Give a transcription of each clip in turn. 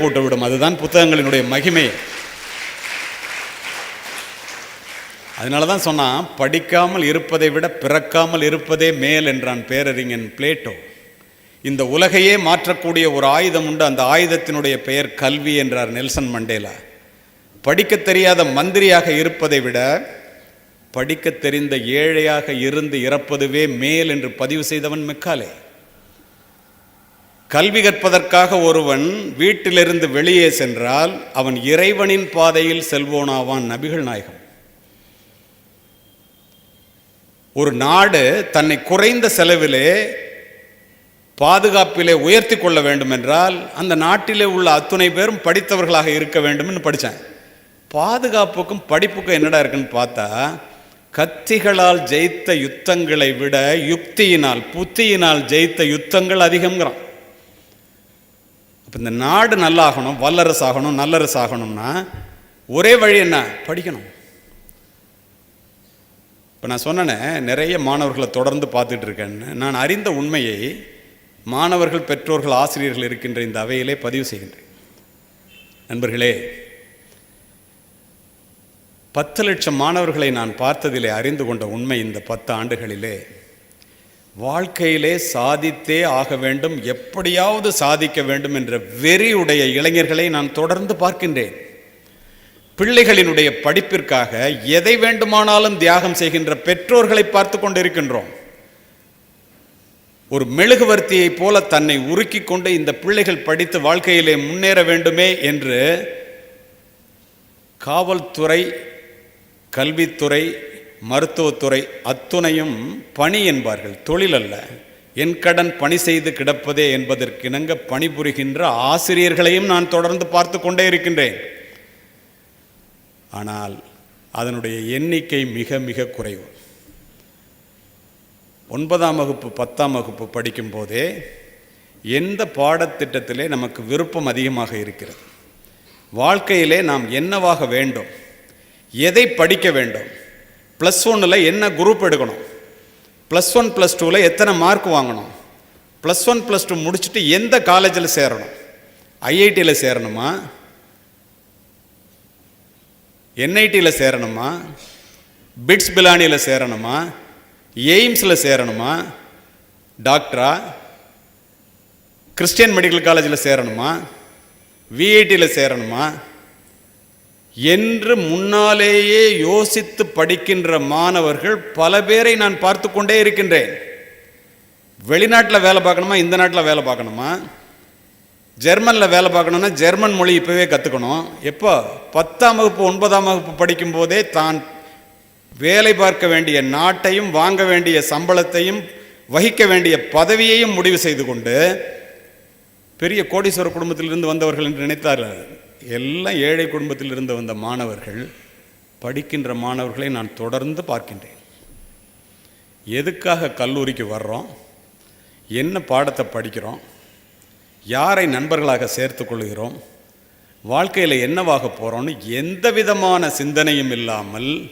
போட்டுவிடும் அதுதான் புத்தகங்களினுடைய மகிமை. அதனால தான் சொன்னான் படிக்காமல் இருப்பதை விட பிறக்காமல் இருப்பதே மேல் என்றான் பேரறிஞன் பிளேட்டோ. இந்த உலகையே மாற்றக்கூடிய ஒரு ஆயுதம் உண்டு. அந்த ஆயுதத்தினுடைய பெயர் கல்வி என்றார் நெல்சன் மண்டேலா. படிக்கத் தெரியாத மந்திரியாக இருப்பதை விட படிக்க தெரிந்த ஏழையாக இருந்து இறப்பதுவே மேல் என்று பதிவு செய்தவன் மெக்காலே. கல்வி கற்பதற்காக ஒருவன் வீட்டிலிருந்து வெளியே சென்றால் அவன் இறைவனின் பாதையில் செல்வோனாவான் நபிகள் நாயகம். ஒரு நாடு தன்னை குறைந்த செலவிலே பாதுகாப்பிலே உயர்த்தி கொள்ள வேண்டும் என்றால் அந்த நாட்டிலே உள்ள அத்துணை பேரும் படித்தவர்களாக இருக்க வேண்டும்னு படித்தேன் பாதுகாப்புக்கும் படிப்புக்கும் என்னடா இருக்குன்னு பார்த்தா கத்திகளால் ஜெயித்த யுத்தங்களை விட யுக்தியினால் புத்தியினால் ஜெயித்த யுத்தங்கள் அதிகம்ங்கிறான். அப்போ இந்த நாடு நல்லாகணும் வல்லரசு ஆகணும் நல்லரசு ஆகணும்னா ஒரே வழி என்ன? படிக்கணும். இப்போ நான் சொன்னேனே நிறைய மாணவர்களை தொடர்ந்து பார்த்துட்டு இருக்கேன்னு நான் அறிந்த உண்மையை மாணவர்கள் பெற்றோர்கள் ஆசிரியர்கள் இருக்கின்ற இந்த அவையிலே பதிவு செய்கின்றேன். நண்பர்களே பத்து லட்சம் மாணவர்களை நான் பார்த்ததிலே அறிந்து கொண்ட உண்மை இந்த பத்து ஆண்டுகளிலே வாழ்க்கையிலே சாதித்தே ஆக வேண்டும் எப்படியாவது சாதிக்க வேண்டும் என்ற வெறியுடைய இளைஞர்களை நான் தொடர்ந்து பார்க்கின்றேன். பிள்ளைகளினுடைய படிப்பிற்காக எதை வேண்டுமானாலும் தியாகம் செய்கின்ற பெற்றோர்களை பார்த்து கொண்டிருக்கின்றோம். ஒரு மெழுகுவர்த்தியைப் போல தன்னை உருக்கி கொண்டு இந்த பிள்ளைகள் படித்து வாழ்க்கையிலே முன்னேற வேண்டுமே என்று காவல்துறை கல்வித்துறை மருத்துவத்துறை அத்துணையும் பணி என்பார்கள். தொழில் அல்ல. என் கடன் பணி செய்து கிடப்பதே என்பதற்கிணங்க பணிபுரிகின்ற ஆசிரியர்களையும் நான் தொடர்ந்து பார்த்து கொண்டே இருக்கின்றேன். ஆனால் அதனுடைய எண்ணிக்கை மிக மிக குறைவு. ஒன்பதாம் வகுப்பு பத்தாம் வகுப்பு படிக்கும் போதே எந்த பாடத்திட்டத்திலே நமக்கு விருப்பம் அதிகமாக இருக்கிறது? வாழ்க்கையிலே நாம் என்னவாக வேண்டும்? எதை படிக்க வேண்டும்? ப்ளஸ் ஒன்னில் என்ன குரூப் எடுக்கணும்? ப்ளஸ் ஒன் ப்ளஸ் டூவில் எத்தனை மார்க் வாங்கணும்? ப்ளஸ் ஒன் ப்ளஸ் டூ முடிச்சுட்டு எந்த காலேஜில் சேரணும்? ஐஐடியில் சேரணுமா? என்ஐடியில் சேரணுமா? பிட்ஸ் பிலானியில் சேரணுமா? எய்ம்ஸில் சேரணுமா? டாக்டரா கிறிஸ்டியன் மெடிக்கல் காலேஜில் சேரணுமா? விஐடியில் சேரணுமா? என்று முன்னாலேயே யோசித்து படிக்கின்ற மாணவர்கள் பல பேரை நான் பார்த்து கொண்டே இருக்கின்றேன். வெளிநாட்டில் வேலை பார்க்கணுமா இந்த நாட்டில் வேலை பார்க்கணுமா? ஜெர்மனில் வேலை பார்க்கணுன்னா ஜெர்மன் மொழி இப்போவே கற்றுக்கணும் எப்போ? பத்தாம் வகுப்பு ஒன்பதாம் வகுப்பு படிக்கும்போதே தான் வேலை பார்க்க வேண்டிய நாட்டையும் வாங்க வேண்டிய சம்பளத்தையும் வகிக்க வேண்டிய பதவியையும் முடிவு செய்து கொண்டு பெரிய கோடீஸ்வர குடும்பத்திலிருந்து வந்தவர்கள் என்று நினைத்தார்கள். எல்லாம் ஏழை குடும்பத்தில் இருந்து வந்த மாணவர்கள் படிக்கின்ற மாணவர்களை நான் தொடர்ந்து பார்க்கின்றேன். எதுக்காக கல்லூரிக்கு வர்றோம்? என்ன பாடத்தை படிக்கிறோம்? யாரை நண்பர்களாக சேர்த்து கொள்கிறோம்? வாழ்க்கையில் என்னவாக போகிறோம்னு எந்த விதமான சிந்தனையும் இல்லாமல்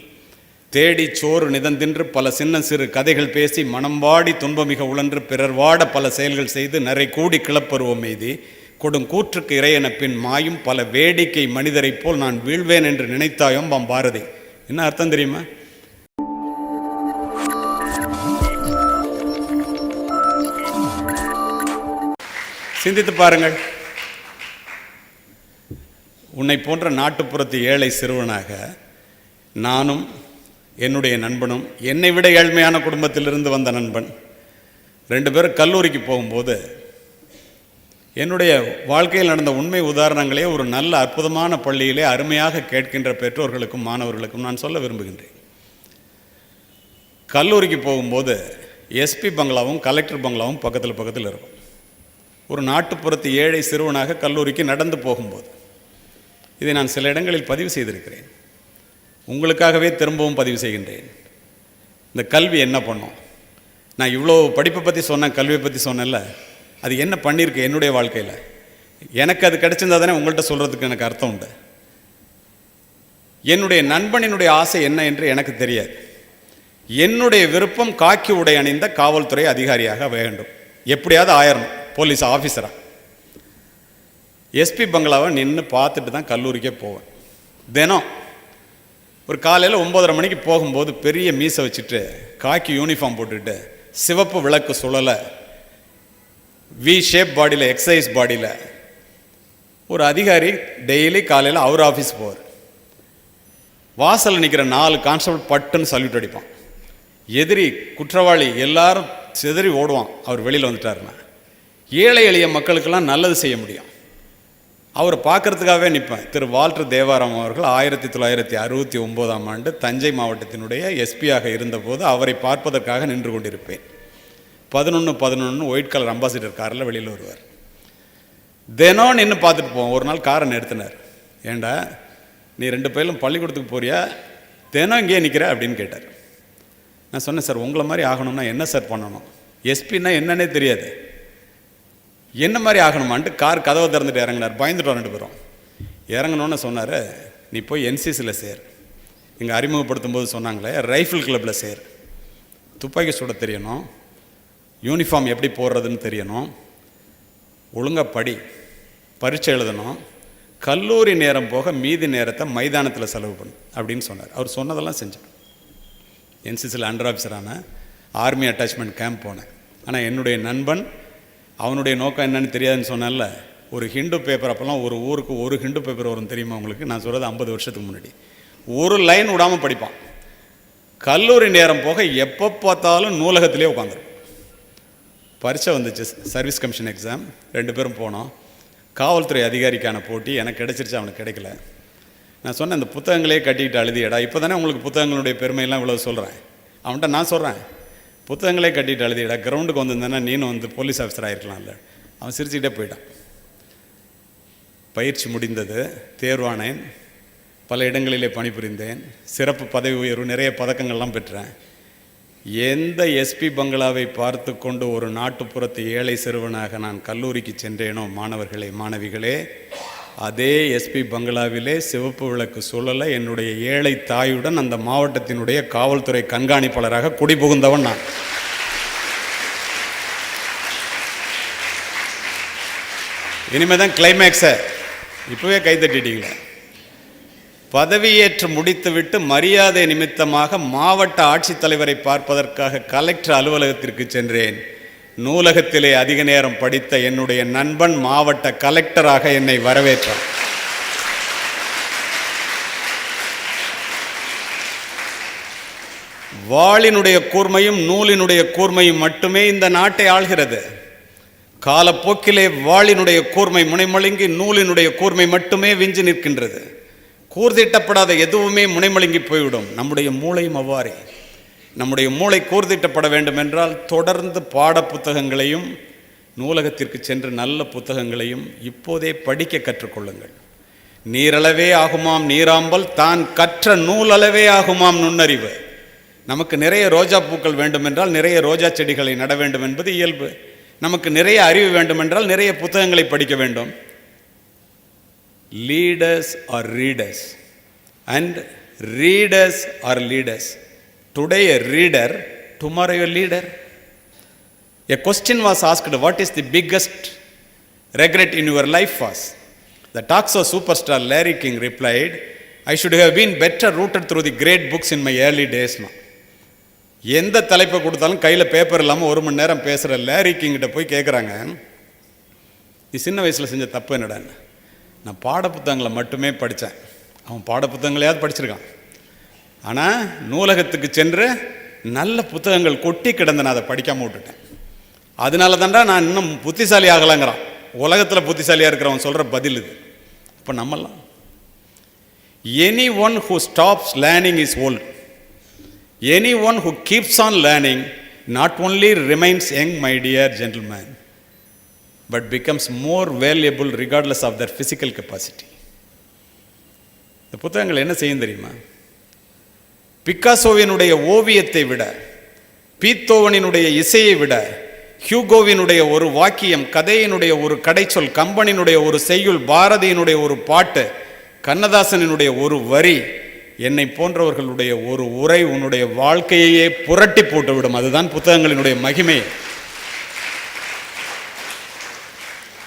தேடி சோறு நிதந்தின்று பல சின்ன சிறு கதைகள் பேசி மனம்பாடி துன்பமிக உழன்று பிறர் வாட பல செயல்கள் செய்து நிறை கூடி கிளப்பருவம் மீதி. கொடும் கூற்றுக்கு இறையன பின் மாயும் பல வேடிக்கை மனிதரைப் போல் நான் வீழ்வேன் என்று நினைத்தாயும் பாம் பாரதி. என்ன அர்த்தம் தெரியுமா? சிந்தித்து பாருங்கள். உன்னை போன்ற நாட்டுப்புறத்து ஏழை சிறுவனாக நானும் என்னுடைய நண்பனும் என்னை விட ஏழ்மையான குடும்பத்திலிருந்து வந்த நண்பன். ரெண்டு பேரும் கல்லூரிக்கு போகும்போது என்னுடைய வாழ்க்கையில் நடந்த உண்மை உதாரணங்களே ஒரு நல்ல அற்புதமான பள்ளியிலே அருமையாக கேட்கின்ற பெற்றோர்களுக்கும் மாணவர்களுக்கும் நான் சொல்ல விரும்புகின்றேன். கல்லூரிக்கு போகும்போது எஸ்பி பங்களாவும் கலெக்டர் பங்களாவும் பக்கத்தில் பக்கத்தில் இருக்கும். ஒரு நாட்டுப்புறத்து ஏழை சிறுவனாக கல்லூரிக்கு நடந்து போகும்போது இதை நான் சில இடங்களில் பதிவு செய்திருக்கிறேன். உங்களுக்காகவே திரும்பவும் பதிவு செய்கின்றேன். இந்த கல்வி என்ன பண்ணும்? நான் இவ்வளோ படிப்பை பற்றி சொன்னேன் கல்வியை பற்றி சொன்னேன்ல அது என்ன பண்ணியிருக்கு என்னுடைய வாழ்க்கையில்? எனக்கு அது கிடைச்சிருந்தா தானே உங்கள்கிட்ட சொல்கிறதுக்கு எனக்கு அர்த்தம் உண்டு. என்னுடைய நண்பனினுடைய ஆசை என்ன என்று எனக்கு தெரியாது. என்னுடைய விருப்பம் காக்கி உடை அணிந்த காவல்துறை அதிகாரியாக வேண்டும். எப்படியாவது ஆயிரணும் போலீஸ் ஆஃபீஸராக எஸ்பி பங்களாவை நின்று பார்த்துட்டு தான் கல்லூரிக்கே போவேன். தினம் ஒரு காலையில் ஒம்பதரை மணிக்கு போகும்போது பெரிய மீசை வச்சுட்டு காக்கி யூனிஃபார்ம் போட்டுட்டு சிவப்பு விளக்கு சுழலை வி ஷேப் பாடியில் எக்ஸசைஸ் பாடியில் ஒரு அதிகாரி டெய்லி காலையில் அவர் ஆஃபீஸ் போவார். வாசலில் நிற்கிற நாலு கான்ஸ்டபிள் பட்டுன்னு சல்யூட் அடிப்பான். எதிரி குற்றவாளி எல்லாரும் சிதறி ஓடுவான். அவர் வெளியில் வந்துட்டாருன்னா. ஏழை எளிய மக்களுக்கெல்லாம் நல்லது செய்ய முடியும். அவரை பார்க்கறதுக்காகவே நிற்பேன் திரு வால்டர் தேவாராம் அவர்கள் ஆயிரத்தி தொள்ளாயிரத்தி அறுபத்தி ஒம்போதாம் ஆண்டு தஞ்சை மாவட்டத்தினுடைய எஸ்பியாக இருந்தபோது அவரை பார்ப்பதற்காக நின்று கொண்டிருப்பேன். பதினொன்று பதினொன்று ஒயிட் கலர் அம்பாசிடர் காரில் வெளியில் வருவார். தினம் நின்று பார்த்துட்டு போவோம். ஒரு நாள் காரை நிறுத்தினார் ஏண்டா நீ ரெண்டு பேரும் பள்ளிக்கூடத்துக்கு போறியா? தினம் இங்கேயே நிற்கிற அப்படின்னு கேட்டார். நான் சொன்னேன் சார் உங்களை மாதிரி ஆகணும்னா என்ன சார் பண்ணணும்? எஸ்பின்னா என்னன்னே தெரியாது. என்ன மாதிரி ஆகணுமான்ட்டு கார் கதவை திறந்துட்டு இறங்கினார். பயந்துட்டோம் ரெண்டு பேரும். இறங்கணும்னு சொன்னார் நீ போய் என்சிசியில் சேர். இங்கே அறிமுகப்படுத்தும் போது சொன்னாங்களே ரைஃபிள் கிளப்பில் சேர். துப்பாக்கி சுட தெரியணும். யூனிஃபார்ம் எப்படி போடுறதுன்னு தெரியணும். ஒழுங்காக படி பரீட்சை எழுதணும். கல்லூரி நேரம் போக மீதி நேரத்தை மைதானத்தில் செலவு பண்ணு அப்படின்னு சொன்னார். அவர் சொன்னதெல்லாம் செஞ்சேன். என்சிசியில் அண்டர் ஆஃபீஸரான ஆர்மி அட்டாச்மெண்ட் கேம்ப் போனேன். ஆனால் என்னுடைய நண்பன் அவனுடைய நோக்கம் என்னன்னு தெரியாதுன்னு சொன்னேன்ல ஒரு ஹிண்டு பேப்பர் அப்போல்லாம் ஒரு ஊருக்கு ஒரு ஹிண்டு பேப்பர் வரும் தெரியுமா உங்களுக்கு? நான் சொல்கிறது ஐம்பது வருஷத்துக்கு முன்னாடி. ஒரு லைன் விடாமல் படிப்பான். கல்லூரி நேரம் போக எப்போ பார்த்தாலும் நூலகத்திலே உட்காந்துருக்கும் பரீட்சை வந்துச்சு சர்வீஸ் கமிஷன் எக்ஸாம் ரெண்டு பேரும் போனோம். காவல்துறை அதிகாரிக்கான போட்டி எனக்கு கிடச்சிருச்சு அவனுக்கு கிடைக்கல. நான் சொன்னேன் அந்த புத்தகங்களே கட்டிக்கிட்டு அழுதியடா. இப்போ தானே உங்களுக்கு புத்தகங்களுடைய பெருமையெல்லாம் இவ்வளோ சொல்கிறேன் அவன்கிட்ட நான் சொல்கிறேன் புத்தகங்களே கட்டிட்டு அழுதியடா. கிரவுண்டுக்கு வந்திருந்தேன்னா நீனும் வந்து போலீஸ் ஆஃபீஸர் ஆகிருக்கலாம்ல அவன் சிரிச்சுக்கிட்டே போயிட்டான். பயிற்சி முடிந்தது தேர்வானேன். பல இடங்களிலே பணிபுரிந்தேன். சிறப்பு பதவி உயர்வு நிறைய பதக்கங்கள்லாம் பெற்றேன். எந்த எஸ்பி பங்களாவை பார்த்து கொண்டு ஒரு நாட்டுப்புறத்து ஏழை சிறுவனாக நான் கல்லூரிக்கு சென்றேனோ மாணவர்களே மாணவிகளே அதே எஸ்பி பங்களாவிலே சிவப்பு விளக்கு சூழலை என்னுடைய ஏழை தாயுடன் அந்த மாவட்டத்தினுடைய காவல்துறை கண்காணிப்பாளராக குடிபுகுந்தவன் நான். இனிமேல் தான் கிளைமேக்ஸை இப்போவே கைதட்டிட்டீங்களே பதவியேற்று முடித்துவிட்டு மரியாதை நிமித்தமாக மாவட்ட ஆட்சித்தலைவரை பார்ப்பதற்காக கலெக்டர் அலுவலகத்திற்கு சென்றேன். நூலகத்திலே அதிக நேரம் படித்த என்னுடைய நண்பன் மாவட்ட கலெக்டராக என்னை வரவேற்றான் வாளினுடைய கூர்மையும் நூலினுடைய கூர்மையும் மட்டுமே இந்த நாட்டை ஆள்கிறது. காலப்போக்கிலே வாளினுடைய கூர்மை முனைமழுங்கி நூலினுடைய கூர்மை மட்டுமே விஞ்சு நிற்கின்றது. கூர்திட்டப்படாத எதுவுமே முனைமழுங்கி போய்விடும். நம்முடைய மூளையும் அவ்வாறே. நம்முடைய மூளை கூர்திட்டப்பட வேண்டும் என்றால் தொடர்ந்து பாட புத்தகங்களையும் நூலகத்திற்கு சென்று நல்ல புத்தகங்களையும் இப்போதே படிக்க கற்றுக்கொள்ளுங்கள். நீரளவே ஆகுமாம் நீராம்பல் தான் கற்ற நூலளவே ஆகுமாம் நுண்ணறிவு. நமக்கு நிறைய ரோஜா பூக்கள் வேண்டுமென்றால் நிறைய ரோஜா செடிகளை நட வேண்டும் என்பது இயல்பு. நமக்கு நிறைய அறிவு வேண்டுமென்றால் நிறைய புத்தகங்களை படிக்க வேண்டும். Leaders are readers and readers are leaders today a reader tomorrow a leader a question was asked what is the biggest regret in your life was the talks talk show super star Larry King replied I should have been better rooted through the great books in my early டேஸ்னா எந்த தலைப்பை கொடுத்தாலும் கையில் paper இல்லாமல் ஒரு மணி நேரம் பேசுகிற Larry கிங்கிட்ட போய் கேட்குறாங்க நீ சின்ன வயசில் செஞ்ச தப்பு என்னடான்னு நான் பாடப்புத்தகங்களை மட்டுமே படித்தேன். அவன் பாடப்புத்தகங்களையாவது படிச்சிருக்கான். ஆனால் நூலகத்துக்கு சென்று நல்ல புத்தகங்கள் கொட்டி கிடந்த நான் அதை படிக்காமல் விட்டுட்டேன். அதனால தான்டா நான் இன்னும் புத்திசாலி ஆகலாங்கிறான். உலகத்தில் புத்திசாலியாக இருக்கிறவன் சொல்கிற பதில் இது. இப்போ நம்மலாம் any one who stops learning is old any one who keeps on learning not only remains young my dear gentleman but becomes more valuable regardless of their physical capacity இந்த புத்தகங்கள் என்ன செய்யும் தெரியுமா? பிக்காசோவினுடைய ஓவியத்தை விட பீத்தோவனினுடைய இசையை விட ஹியூகோவினுடைய ஒரு வாக்கியம் கதையினுடைய ஒரு கடைச்சொல் கம்பனினுடைய ஒரு செய்யுள் பாரதியினுடைய ஒரு பாட்டு கண்ணதாசனினுடைய ஒரு வரி என்னை போன்றவர்களுடைய ஒரு உரை உன்னுடைய வாழ்க்கையையே புரட்டி போட்டுவிடும். அதுதான் புத்தகங்களினுடைய மகிமை.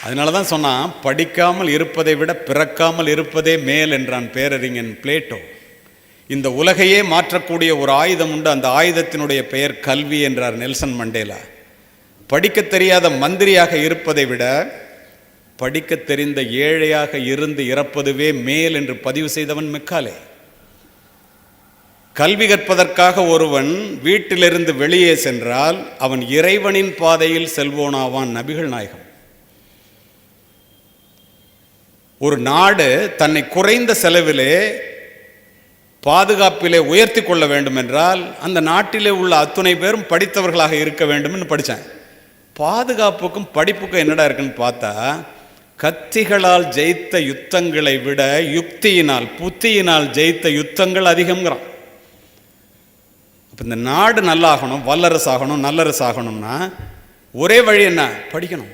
அதனால தான் சொன்னான் படிக்காமல் இருப்பதை விட பிறக்காமல் இருப்பதே மேல் என்றான் பேரறிஞன் பிளேட்டோ. இந்த உலகையே மாற்றக்கூடிய ஒரு ஆயுதம் உண்டு அந்த ஆயுதத்தினுடைய பெயர் கல்வி என்றார் நெல்சன் மண்டேலா. படிக்கத் தெரியாத மந்திரியாக இருப்பதை விட படிக்கத் தெரிந்த ஏழையாக இருந்து இறப்பதுவே மேல் என்று பதிவு செய்தவன் மெக்காலே. கல்வி கற்பதற்காக ஒருவன் வீட்டிலிருந்து வெளியே சென்றால் அவன் இறைவனின் பாதையில் செல்வோனாவான் நபிகள் நாயகம். ஒரு நாடு தன்னை குறைந்த செலவிலே பாதுகாப்பிலே உயர்த்தி கொள்ள வேண்டும் என்றால் அந்த நாட்டிலே உள்ள அத்துணை பேரும் படித்தவர்களாக இருக்க வேண்டும்னு படித்தேன். பாதுகாப்புக்கும் படிப்புக்கும் என்னடா இருக்குன்னு பார்த்தா கத்திகளால் ஜெயித்த யுத்தங்களை விட யுக்தியினால் புத்தியினால் ஜெயித்த யுத்தங்கள் அதிகங்கிறான் அப்போ இந்த நாடு நல்லாகணும் வல்லரசு ஆகணும் நல்லரசு ஆகணும்னா ஒரே வழி என்ன? படிக்கணும்.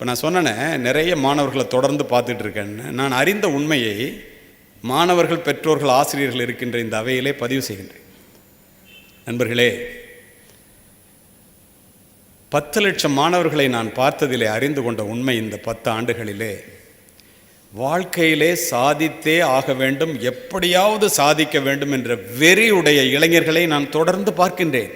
இப்போ நான் சொன்னேனே நிறைய மாணவர்களை தொடர்ந்து பார்த்துட்டு இருக்கேன்னு நான் அறிந்த உண்மையை மாணவர்கள் பெற்றோர்கள் ஆசிரியர்கள் இருக்கின்ற இந்த அவையிலே பதிவு செய்கின்றேன். நண்பர்களே பத்து லட்சம் மாணவர்களை நான் பார்த்ததிலே அறிந்து கொண்ட உண்மை இந்த பத்து ஆண்டுகளிலே வாழ்க்கையிலே சாதித்தே ஆக வேண்டும் எப்படியாவது சாதிக்க வேண்டும் என்ற வெறியுடைய இளைஞர்களை நான் தொடர்ந்து பார்க்கின்றேன்.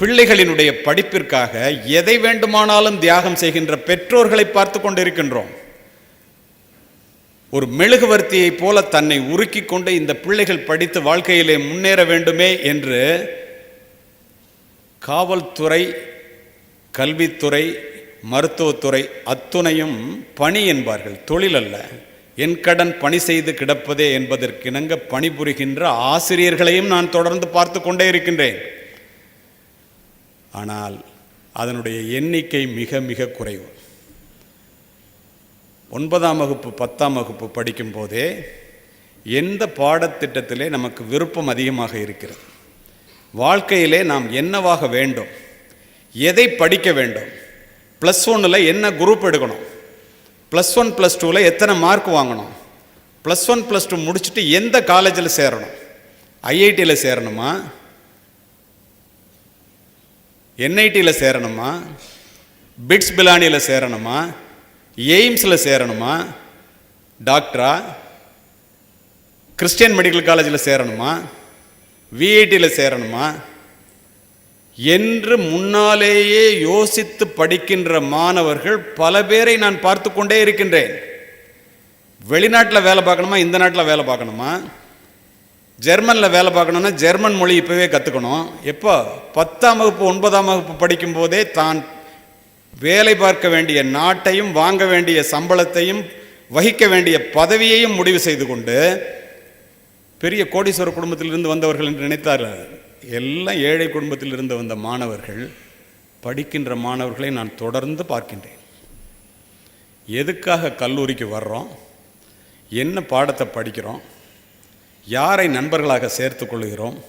பிள்ளைகளினுடைய படிப்பிற்காக எதை வேண்டுமானாலும் தியாகம் செய்கின்ற பெற்றோர்களை பார்த்து கொண்டிருக்கின்றோம். ஒரு மெழுகுவர்த்தியைப் போல தன்னை உருக்கி கொண்டு இந்த பிள்ளைகள் படித்து வாழ்க்கையிலே முன்னேற வேண்டுமே என்று காவல்துறை கல்வித்துறை மருத்துவத்துறை அத்துணையும் பணி என்பார்கள். தொழில் அல்ல. என் கடன் பணி செய்து கிடப்பதே என்பதற்கிணங்க பணிபுரிகின்ற ஆசிரியர்களையும் நான் தொடர்ந்து பார்த்து கொண்டே இருக்கின்றேன். ஆனால் அதனுடைய எண்ணிக்கை மிக மிக குறைவு. ஒன்பதாம் வகுப்பு பத்தாம் வகுப்பு படிக்கும் போதே எந்த பாடத்திட்டத்திலே நமக்கு விருப்பம் அதிகமாக இருக்கிறது? வாழ்க்கையிலே நாம் என்னவாக வேண்டும்? எதை படிக்க வேண்டும்? ப்ளஸ் ஒன்னில் என்ன குரூப் எடுக்கணும்? ப்ளஸ் ஒன் ப்ளஸ் டூவில் எத்தனை மார்க் வாங்கணும்? ப்ளஸ் ஒன் ப்ளஸ் டூ முடிச்சுட்டு எந்த காலேஜில் சேரணும்? ஐஐடியில் சேரணுமா? என்ஐடியில் சேரணுமா? பிட்ஸ் பிலானியில் சேரணுமா? எய்ம்ஸில் சேரணுமா? டாக்டரா கிறிஸ்டியன் மெடிக்கல் காலேஜில் சேரணுமா? விஐடியில் சேரணுமா? என்று முன்னாலேயே யோசித்து படிக்கின்ற மாணவர்கள் பல பேரை நான் பார்த்து கொண்டே இருக்கின்றேன். வெளிநாட்டில் வேலை பார்க்கணுமா? இந்த நாட்டில் வேலை பார்க்கணுமா? ஜெர்மனில் வேலை பார்க்கணுன்னா ஜெர்மன் மொழி இப்போவே கற்றுக்கணும் எப்போ? பத்தாம் வகுப்பு ஒன்பதாம் வகுப்பு படிக்கும்போதே தான் வேலை பார்க்க வேண்டிய நாட்டையும் வாங்க வேண்டிய சம்பளத்தையும் வகிக்க வேண்டிய பதவியையும் முடிவு செய்து கொண்டு பெரிய கோடீஸ்வர குடும்பத்திலிருந்து வந்தவர்கள் என்று நினைத்தார்கள் எல்லாம் ஏழை குடும்பத்தில் இருந்து வந்த மாணவர்கள் படிக்கின்ற மாணவர்களை நான் தொடர்ந்து பார்க்கின்றேன். எதுக்காக கல்லூரிக்கு வர்றோம்? என்ன பாடத்தை படிக்கிறோம்? யாரை நண்பர்களாக சேர்த்து கொள்கிறோம்?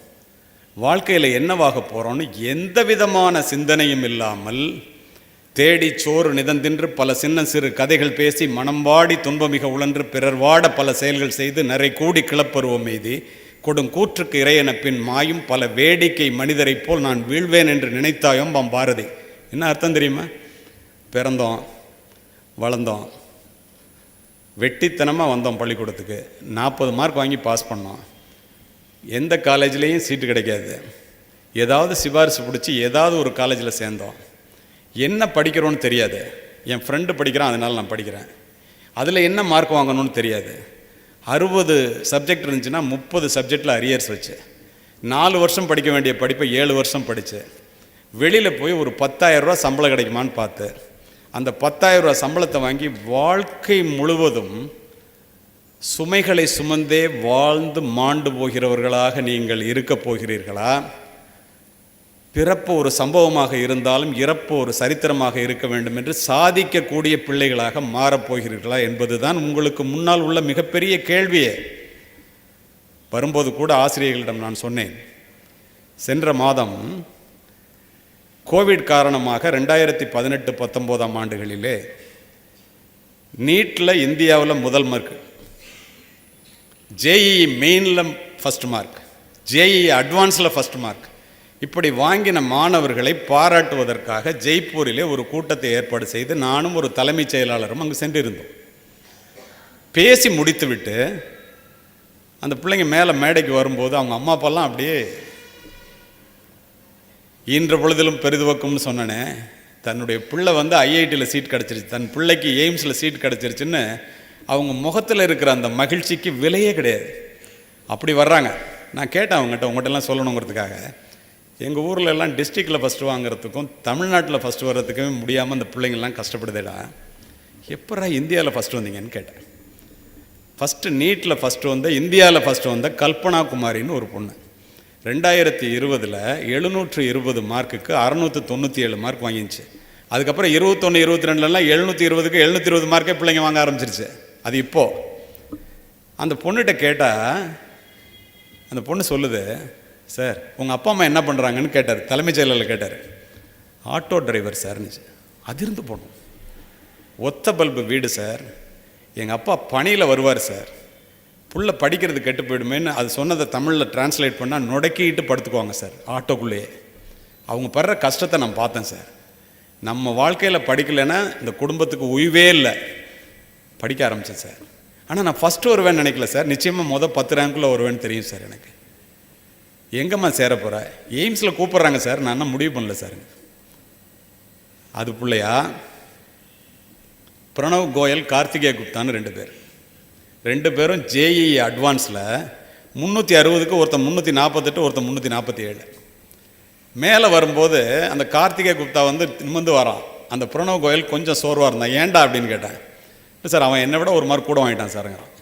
வாழ்க்கையில் என்னவாக போகிறோம்னு எந்த விதமான சிந்தனையும் இல்லாமல் தேடி சோறு நிதந்தின்று பல சின்ன சிறு கதைகள் பேசி மனம் வாடி துன்பமிக உழன்று பிறர் வாட பல செயல்கள் செய்து நிறை கூடி கிளப்பருவம் மீதி. கொடும் கூற்றுக்கு இறையன பின் மாயும் பல வேடிக்கை மனிதரைப் போல் நான் வீழ்வேன் என்று நினைத்தாயோம் பாம் பாரதி. என்ன அர்த்தம் தெரியுமா? பிறந்தோம் வளர்ந்தோம். வெட்டித்தனமாக வந்தோம் பள்ளிக்கூடத்துக்கு. நாற்பது மார்க் வாங்கி பாஸ் பண்ணோம். எந்த காலேஜ்லேயும் சீட்டு கிடைக்காது. ஏதாவது சிபாரிசு பிடிச்சி ஏதாவது ஒரு காலேஜில் சேர்ந்தோம். என்ன படிக்கிறோன்னு தெரியாது. என் ஃப்ரெண்டு படிக்கிறான் அதனால் நான் படிக்கிறேன். அதில் என்ன மார்க் வாங்கணும்னு தெரியாது. அறுபது சப்ஜெக்ட் இருந்துச்சுன்னா முப்பது சப்ஜெக்டில் அரியர்ஸ் வச்சு. நாலு வருஷம் படிக்க வேண்டிய படிப்பை ஏழு வருஷம் படித்து வெளியில் போய் ஒரு பத்தாயிரரூவா சம்பளம் கிடைக்குமான்னு பார்த்து. அந்த பத்தாயிரம் ரூபா சம்பளத்தை வாங்கி வாழ்க்கை முழுவதும் சுமைகளை சுமந்தே வாழ்ந்து மாண்டு போகிறவர்களாக நீங்கள் இருக்கப் போகிறீர்களா? பிறப்பு ஒரு சம்பவமாக இருந்தாலும் இறப்பு ஒரு சரித்திரமாக இருக்க வேண்டும் என்று சாதிக்கக்கூடிய பிள்ளைகளாக மாறப்போகிறீர்களா என்பதுதான் உங்களுக்கு முன்னால் உள்ள மிகப்பெரிய கேள்வியே. வரும்போது கூட ஆசிரியர்களிடம் நான் சொன்னேன் சென்ற மாதம் கோவிட் காரணமாக ரெண்டாயிரத்தி பதினெட்டு பத்தொம்போதாம் ஆண்டுகளிலே நீட்டில் இந்தியாவில் முதல் மார்க் ஜேஇஇ மெயினில் ஃபஸ்ட் மார்க் ஜேஇஇ அட்வான்ஸில் ஃபஸ்ட் மார்க் இப்படி வாங்கின மாணவர்களை பாராட்டுவதற்காக ஜெய்ப்பூரிலே ஒரு கூட்டத்தை ஏற்பாடு செய்து நானும் ஒரு தலைமைச் செயலாளரும் அங்கு சென்றிருந்தோம். பேசி முடித்துவிட்டு அந்த பிள்ளைங்க மேலே மேடைக்கு வரும்போது அவங்க அம்மா அப்பாலாம் அப்படியே இன்ற பொழுதிலும் பெரிதுவக்கும்னு சொன்னனே தன்னுடைய பிள்ளை வந்து ஐஐடியில் சீட் கிடச்சிருச்சு தன் பிள்ளைக்கு எய்ம்ஸில் சீட் கிடச்சிருச்சுன்னு அவங்க முகத்தில் இருக்கிற அந்த மகிழ்ச்சிக்கு விலையே கிடையாது. அப்படி வர்றாங்க. நான் கேட்டேன் அவங்ககிட்ட உங்கள்கிட்டலாம் சொல்லணுங்கிறதுக்காக. எங்கள் ஊரில் எல்லாம் டிஸ்ட்ரிக்டில் ஃபஸ்ட்டு வாங்குறதுக்கும் தமிழ்நாட்டில் ஃபஸ்ட்டு வர்றதுக்குமே முடியாமல் அந்த பிள்ளைங்கள்லாம் கஷ்டப்படுதேடா. எப்படா இந்தியாவில் ஃபஸ்ட்டு வந்தீங்கன்னு கேட்டேன். ஃபஸ்ட்டு நீட்டில் ஃபஸ்ட்டு வந்த இந்தியாவில் ஃபஸ்ட்டு வந்த கல்பனா குமாரின்னு ஒரு பொண்ணு. ரெண்டாயிரத்தி இருபதில் எழுநூற்று இருபது மார்க்குக்கு அறநூற்று தொண்ணூற்றி ஏழு மார்க் வாங்கிச்சு அதுக்கப்புறம் இருபத்தொன்று இருபத்தி ரெண்டுலலாம் எழுநூற்றி இருபதுக்கு எழுநூற்றி இருபது மார்க்கே பிள்ளைங்க வாங்க ஆரம்பிச்சிருச்சு. அது இப்போது அந்த பொண்ணுகிட்ட கேட்டால் அந்த பொண்ணு சொல்லுது சார் உங்கள் அப்பா அம்மா என்ன பண்ணுறாங்கன்னு கேட்டார். தலைமைச் செயலரில் கேட்டார். ஆட்டோ டிரைவர் சார்னுச்சு அதிர்ந்து போனோம். ஒத்த பல்பு வீடு சார். எங்கள் அப்பா பணியில் வருவார் சார். புள்ள படிக்கிறது கெட்டு போயிடுமேன்னு அது சொன்னதை தமிழில் டிரான்ஸ்லேட் பண்ணால் நுடக்கிட்டு படுத்துக்குவாங்க சார் ஆட்டோக்குள்ளேயே. அவங்க படுற கஷ்டத்தை நான் பார்த்தேன் சார். நம்ம வாழ்க்கையில் படிக்கலைன்னா இந்த குடும்பத்துக்கு உய்வே இல்லை. படிக்க ஆரம்பித்தேன் சார். ஆனால் நான் ஃபஸ்ட்டு வருவேன்னு நினைக்கல சார். நிச்சயமாக மொதல் பத்து ரேங்க்குள்ளே வருவேன்னு தெரியும் சார் எனக்கு. எங்கம்மா சேர போகிற எய்ம்ஸில் கூப்பிட்றாங்க சார். நான் இன்னும் முடிவு பண்ணல சார். அது பிள்ளையா? பிரணவ் கோயல் கார்த்திகே குப்தான்னு ரெண்டு பேர். ரெண்டு பேரும் ஜேஇ அட்வான்ஸில் முந்நூற்றி அறுபதுக்கு ஒருத்தன் முந்நூற்றி நாற்பத்தெட்டு ஒருத்தன் முந்நூற்றி நாற்பத்தி ஏழு மேலே வரும்போது அந்த கார்த்திகே குப்தா வந்து நிமிந்து வரான். அந்த பிரணவ் கோயல் கொஞ்சம் சோர்வாக இருந்தான். ஏன்டா அப்படின்னு கேட்டேன். இல்லை சார் அவன் என்னை விட ஒரு மார்க் கூட வாங்கிட்டான் சாருங்கிறான்.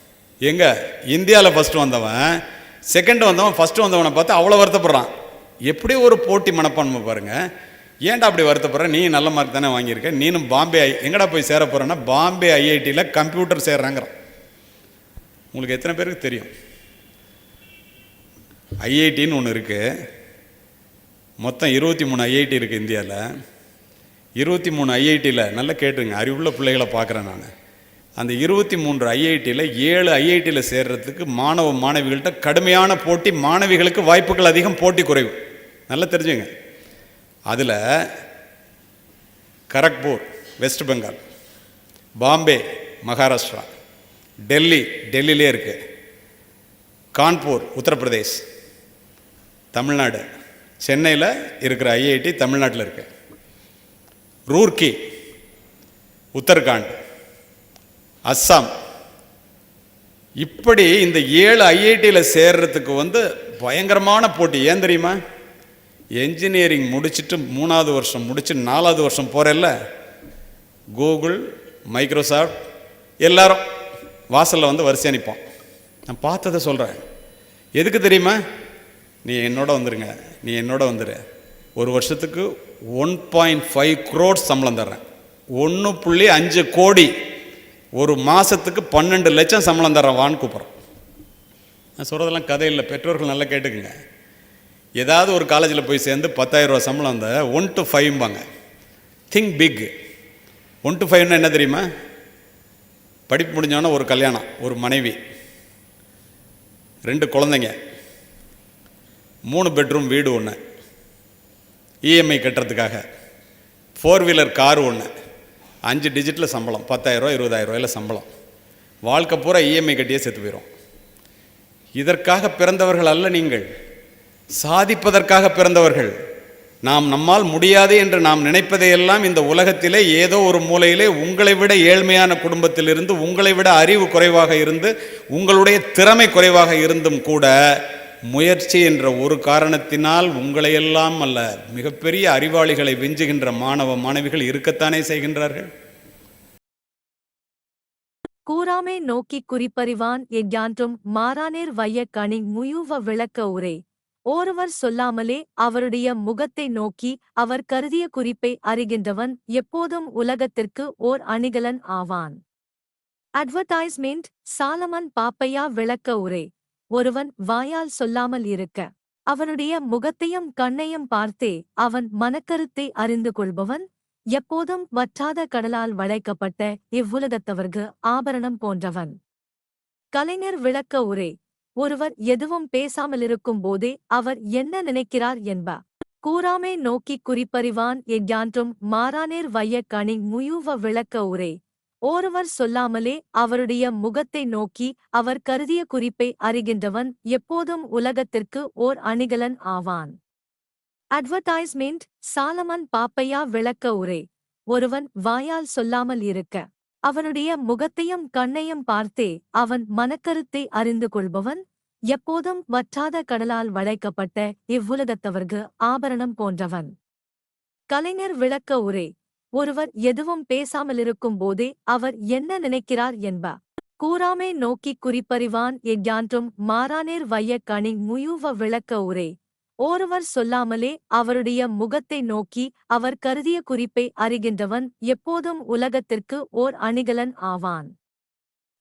எங்கே? இந்தியாவில் ஃபஸ்ட்டு வந்தவன் செகண்ட் வந்தவன் ஃபஸ்ட்டு வந்தவனை பார்த்து அவ்வளோ வருத்தப்படுறான். எப்படி ஒரு போட்டி மனப்பான்மை பாருங்கள் ஏன்டா அப்படி வருத்தப்படுற? நீ நல்ல மார்க் தானே வாங்கியிருக்க. நீனும் பாம்பே ஐ எங்கடா போய் சேர போகிறேன்னா பாம்பே ஐஐடியில் கம்ப்யூட்டர் சேர்றாங்கிறான். உங்களுக்கு எத்தனை பேருக்கு தெரியும்? ஐஐடின்னு ஒன்று இருக்குது மொத்தம் இருபத்தி மூணு ஐஐடி இருக்குது இந்தியாவில் இருபத்தி மூணு ஐஐடியில் நல்லா கேட்டுருங்க அறிவுள்ள பிள்ளைகளை பார்க்குறேன் நான். அந்த இருபத்தி மூன்று ஐஐடியில் ஏழு ஐஐடியில் சேர்கிறதுக்கு மாணவ மாணவிகள்கிட்ட கடுமையான போட்டி மாணவிகளுக்கு வாய்ப்புகள் அதிகம் போட்டி குறைவு. நல்லா தெரிஞ்சுங்க. அதில் கரக்பூர் வெஸ்ட் பெங்கால் பாம்பே மகாராஷ்டிரா. டெல்லி டெல்லியிலே இருக்குது கான்பூர் உத்தரப்பிரதேஷ் தமிழ்நாடு. சென்னையில் இருக்கிற ஐஐடி தமிழ்நாட்டில் இருக்கு. ரூர்க்கி உத்தரகாண்ட் அஸ்ஸாம். இப்படி இந்த ஏழு ஐஐடியில் சேர்றதுக்கு வந்து பயங்கரமான போட்டி. ஏன் தெரியுமா? என்ஜினியரிங் முடிச்சுட்டு மூணாவது வருஷம் முடிச்சு நாலாவது வருஷம் போகிறல்ல கூகுள் மைக்ரோசாஃப்ட் எல்லாரும். வாசலில் வந்து வரிசையாக நிற்போம் நான் பார்த்ததை சொல்கிறேன் எதுக்கு தெரியுமா? நீ என்னோட வந்துருங்க. நீ என்னோட வந்துரு. ஒரு வருஷத்துக்கு ஒன் பாயிண்ட் ஃபைவ் க்ரோட் சம்பளம் தர்றேன். ஒன்று புள்ளி அஞ்சு கோடி ஒரு மாதத்துக்கு பன்னெண்டு லட்சம் சம்பளம் தர்றேன் வான்னு கூப்பிட்றோம். நான் சொல்கிறதெல்லாம் கதை இல்லை. பெற்றோர்கள் நல்லா கேட்டுக்குங்க. ஏதாவது ஒரு காலேஜில் போய் சேர்ந்து 10000 சம்பளம் அந்த ஒன் டு ஃபைவ்ம்பாங்க திங்க் பிக் ஒன் டு ஃபைவ்னா என்ன தெரியுமா? படிப்பு முடிஞ்சோன்னா ஒரு கல்யாணம் ஒரு மனைவி. ரெண்டு குழந்தைங்க. மூணு பெட்ரூம் வீடு ஒன்று இஎம்ஐ கட்டுறதுக்காக. ஃபோர் வீலர் கார் ஒன்று அஞ்சு டிஜிட்டில் சம்பளம் பத்தாயிரரூவா இருபதாயிரரூவாயில் சம்பளம். வாழ்க்கை பூரா இஎம்ஐ கட்டியே செத்து போயிடும் இதற்காக பிறந்தவர்கள் அல்ல நீங்கள். சாதிப்பதற்காக பிறந்தவர்கள். நாம் நம்மால் முடியாது என்று நாம் நினைப்பதையெல்லாம் இந்த உலகத்திலே ஏதோ ஒரு மூலையிலே உங்களை விட ஏழ்மையான குடும்பத்திலிருந்து உங்களை விட அறிவு குறைவாக இருந்து உங்களுடைய திறமை குறைவாக இருந்தும் கூட முயற்சி என்ற ஒரு காரணத்தினால் உங்களையெல்லாம் அல்ல மிகப்பெரிய அறிவாளிகளை விஞ்சுகின்ற மாணவ மாணவிகள் இருக்கத்தானே செய்கின்றார்கள்? கூறாமை நோக்கி குறிப்பறிவான் எஞ்ஞான்றும் மாறானேர் வைய கணி முயுவ விளக்க உரை. ஒருவர் சொல்லாமலே அவருடைய முகத்தை நோக்கி அவர் கருதிய குறிப்பை அறிகின்றவன் எப்போதும் உலகத்திற்கு ஓர் அணிகலன் ஆவான். அட்வர்டைஸ்மெண்ட் சாலமன் பாப்பையா விளக்க உரை. ஒருவன் வாயால் சொல்லாமல் இருக்க. அவனுடைய முகத்தையும் கண்ணையும் பார்த்தே அவன் மனக்கருத்தை அறிந்து கொள்பவன். எப்போதும் வற்றாத கடலால் வளைக்கப்பட்ட இவ்வுலகத்தவர்கு ஆபரணம் போன்றவன். கலைஞர் விளக்க உரை. ஒருவர் எதுவும் பேசாமலிருக்கும் போதே அவர் என்ன நினைக்கிறார் என்ப. கூறாமே நோக்கிக் குறிப்பறிவான் எஞ்ஞான்றும் மாறானேர் வைய கணி முயூவ விளக்க உரை. ஒருவர் சொல்லாமலே அவருடைய முகத்தை நோக்கி அவர் கருதிய குறிப்பை அறிகின்றவன் எப்போதும் உலகத்திற்கு ஓர் அணிகலன் ஆவான். அட்வர்டைஸ்மெண்ட் சாலமன் பாப்பையா விளக்க உரை. ஒருவன் வாயால் சொல்லாமல் இருக்க. அவனுடைய முகத்தையும் கண்ணையும் பார்த்தே அவன் மனக்கருத்தை அறிந்து கொள்பவன். எப்போதும் வற்றாத கடலால் வளைக்கப்பட்ட இவ்வுலகத்தவர்க்கு ஆபரணம் போன்றவன். கலைஞர் விளக்க உரை. ஒருவர் எதுவும் பேசாமலிருக்கும் போதே அவர் என்ன நினைக்கிறார் என்ப. கூறாமே நோக்கிக் குறிப்பறிவான் எஞ்ஞான்றும் மாறானேர் வைய கணி முயூவ விளக்க உரை. ஒருவர் சொல்லாமலே அவருடைய முகத்தை நோக்கி அவர் கருதிய குறிப்பை அறிகின்றவன் எப்போதும் உலகத்திற்கு ஓர் அணிகலன் ஆவான்.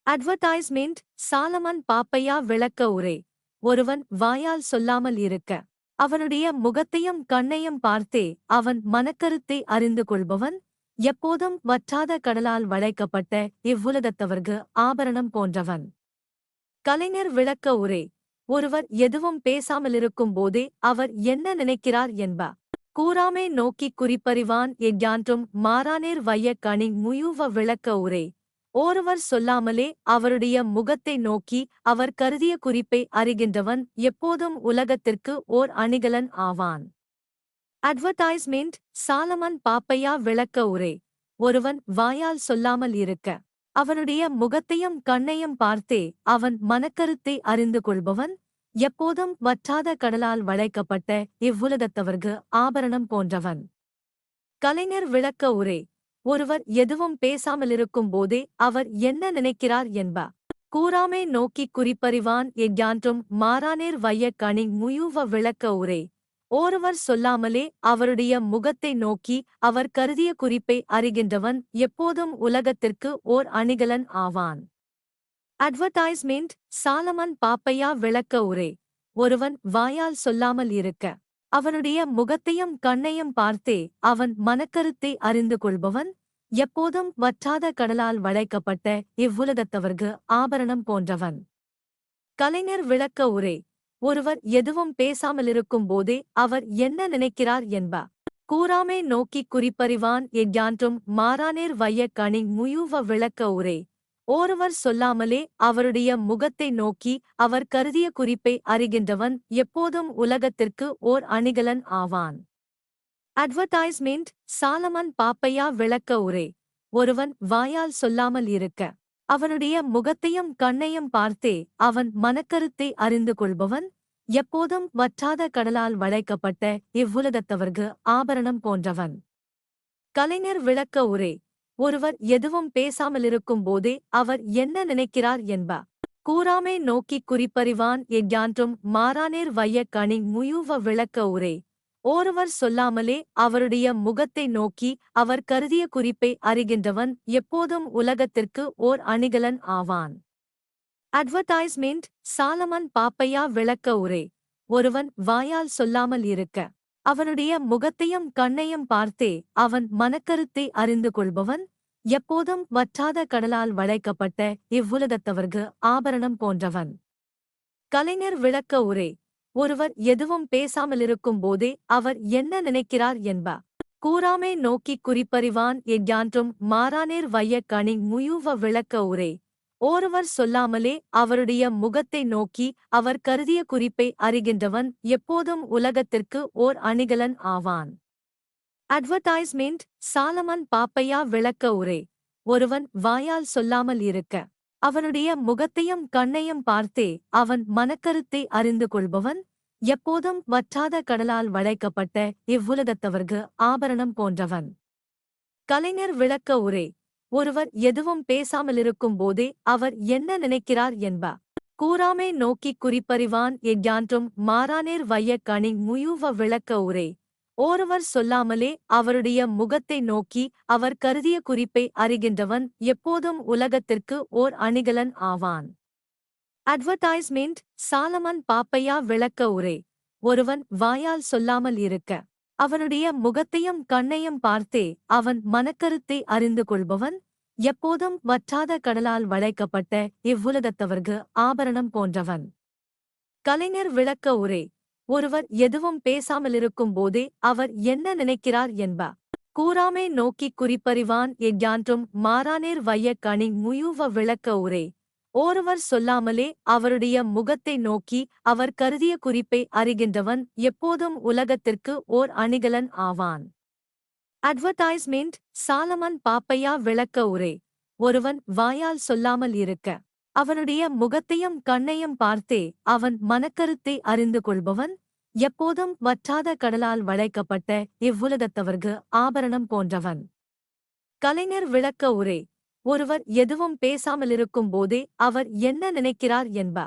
அட்வர்டைஸ்மெண்ட் சாலமன் பாப்பையா விளக்க உரை. ஒருவன் வாயால் சொல்லாமல் இருக்க. அவனுடைய முகத்தையும் கண்ணையும் பார்த்தே அவன் மனக்கருத்தை அறிந்து கொள்பவன். எப்போதும் வற்றாத கடலால் வளைக்கப்பட்ட இவ்வுலகத்தவர்க்கு ஆபரணம் போன்றவன். கலைஞர் விளக்க உரை. ஒருவர் எதுவும் பேசாமலிருக்கும் போதே அவர் என்ன நினைக்கிறார் என்ப. கூறாமே நோக்கிக் குறிப்பறிவான் எஞ்ஞான்றும் மாறானேர் வைய கணி முயூவ விளக்க உரை. ஒருவர் சொல்லாமலே அவருடைய முகத்தை நோக்கி அவர் கருதிய குறிப்பை அறிகின்றவன் எப்போதும் உலகத்திற்கு ஓர் அணிகலன் ஆவான். அட்வர்டைஸ்மெண்ட் சாலமன் பாப்பையா விளக்க உரை. ஒருவன் வாயால் சொல்லாமல் இருக்க. அவனுடைய முகத்தையும் கண்ணையும் பார்த்தே அவன் மனக்கருத்தை அறிந்து கொள்பவன். எப்போதும் வற்றாத கடலால் வளைக்கப்பட்ட இவ்வுலகத்தவர்கு ஆபரணம் போன்றவன். கலைஞர் விளக்க உரை. ஒருவர் எதுவும் பேசாமலிருக்கும் போதே அவர் என்ன நினைக்கிறார் என்ப. கூறாமே நோக்கிக் குறிப்பறிவான் எஞ்ஞான்றும் மாறானேர் வைய கணி முயூவ விளக்க உரை. ஒருவர் சொல்லாமலே அவருடைய முகத்தை நோக்கி அவர் கருதிய குறிப்பை அறிகின்றவன் எப்போதும் உலகத்திற்கு ஓர் அணிகலன் ஆவான். அட்வர்டைஸ்மெண்ட் சாலமன் பாப்பையா விளக்க உரை. ஒருவன் வாயால் சொல்லாமல் இருக்க. அவனுடைய முகத்தையும் கண்ணையும் பார்த்தே அவன் மனக்கருத்தை அறிந்து கொள்பவன். எப்போதும் வற்றாத கடலால் வளைக்கப்பட்ட இவ்வுலகத்தவர்கு ஆபரணம் போன்றவன். கலைஞர் விளக்க உரை. ஒருவர் எதுவும் பேசாமலிருக்கும் போதே அவர் என்ன நினைக்கிறார் என்ப. கூறாமே நோக்கிக் குறிப்பறிவான் எஞ்ஞான்றும் மாறானேர் வைய கணி முயூவ விளக்க உரை. ஒருவர் சொல்லாமலே அவருடைய முகத்தை நோக்கி அவர் கருதிய குறிப்பை அறிகின்றவன் எப்போதும் உலகத்திற்கு ஓர் அணிகலன் ஆவான். அட்வர்டைஸ்மெண்ட் சாலமன் பாப்பையா விளக்க உரை ஒருவன் வாயால் சொல்லாமல் இருக்க. அவனுடைய முகத்தையும் கண்ணையும் பார்த்தே அவன் மனக்கருத்தை அறிந்து கொள்பவன் எப்போதும் வற்றாத கடலால் வளைக்கப்பட்ட இவ்வுலகத்தவர்கு ஆபரணம் போன்றவன். கலைஞர் விளக்க உரை ஒருவர் எதுவும் பேசாமலிருக்கும் போதே அவர் என்ன நினைக்கிறார் என்ப கூறாமே நோக்கிக் குறிப்பறிவான் எஞ்ஞான்றும் மாறானேர் வைய கணி முயூவ விளக்க உரை ஒருவர் சொல்லாமலே அவருடைய முகத்தை நோக்கி அவர் கருதிய குறிப்பை அறிகின்றவன் எப்போதும் உலகத்திற்கு ஓர் அணிகலன் ஆவான். அட்வர்டைஸ்மெண்ட் சாலமன் பாப்பையா விளக்க உரை. ஒருவன் வாயால் சொல்லாமல் இருக்க. அவனுடைய முகத்தையும் கண்ணையும் பார்த்தே அவன் மனக்கருத்தை அறிந்து கொள்பவன். எப்போதும் வற்றாத கடலால் வளைக்கப்பட்ட இவ்வுலகத்தவர்கு ஆபரணம் போன்றவன். கலைஞர் விளக்க உரை. ஒருவர் எதுவும் பேசாமலிருக்கும் போதே அவர் என்ன நினைக்கிறார் என்ப. கூறாமே நோக்கிக் குறிப்பறிவான் எஞ்ஞான்றும் மாறானேர் வைய கணி முயூவ விளக்க உரை. ஒருவர் சொல்லாமலே அவருடைய முகத்தை நோக்கி அவர் கருதிய குறிப்பை அறிகின்றவன் எப்போதும் உலகத்திற்கு ஓர் அணிகலன் ஆவான். அட்வர்டைஸ்மெண்ட் சாலமன் பாப்பையா விளக்க உரை. ஒருவன் வாயால் சொல்லாமல் இருக்க. அவனுடைய முகத்தையும் கண்ணையும் பார்த்தே அவன் மனக்கருத்தை அறிந்து கொள்பவன். எப்போதும் வற்றாத கடலால் வளைக்கப்பட்ட இவ்வுலகத்தவர்க்கு ஆபரணம் போன்றவன். கலைஞர் விளக்க உரை. ஒருவர் எதுவும் பேசாமலிருக்கும் போதே அவர் என்ன நினைக்கிறார் என்ப. கூறாமே நோக்கிக் குறிப்பறிவான் எஞ்ஞான்றும் மாறானேர் வைய கணி முயூவ விளக்க உரை. ஒருவர் சொல்லாமலே அவருடைய முகத்தை நோக்கி அவர் கருதிய குறிப்பை அறிகின்றவன் எப்போதும் உலகத்திற்கு ஓர் அணிகலன் ஆவான். அட்வர்டைஸ்மெண்ட் சாலமன் பாப்பையா விளக்க உரை. ஒருவன் வாயால் சொல்லாமல் இருக்க. அவனுடைய முகத்தையும் கண்ணையும் பார்த்தே அவன் மனக்கருத்தை அறிந்து கொள்பவன். எப்போதும் வற்றாத கடலால் வளைக்கப்பட்ட இவ்வுலகத்தவர்கு ஆபரணம் போன்றவன். கலைஞர் விளக்க உரை. ஒருவர் எதுவும் பேசாமலிருக்கும் போதே அவர் என்ன நினைக்கிறார் என்ப. கூறாமே நோக்கி குறிப்பறிவான் எஞ்ஞான்றும் மாறானேர் வைய கணி முயுவ விளக்க உரே. ஒருவர் சொல்லாமலே அவருடைய முகத்தை நோக்கி அவர் கருதிய குறிப்பை அறிகின்றவன் எப்போதும் உலகத்திற்கு ஓர் அணிகலன் ஆவான். அட்வர்டைஸ்மெண்ட் சாலமன் பாப்பையா விளக்க உரே. ஒருவன் வாயால் சொல்லாமல் இருக்க. அவனுடைய முகத்தையும் கண்ணையும் பார்த்தே அவன் மனக்கருத்தை அறிந்து கொள்பவன். எப்போதும் வற்றாத கடலால் வளைக்கப்பட்ட இவ்வுலகத்தவர்கு ஆபரணம் போன்றவன். கலைஞர் விளக்க உரே. ஒருவர் எதுவும் பேசாமலிருக்கும் போதே அவர் என்ன நினைக்கிறார் என்ப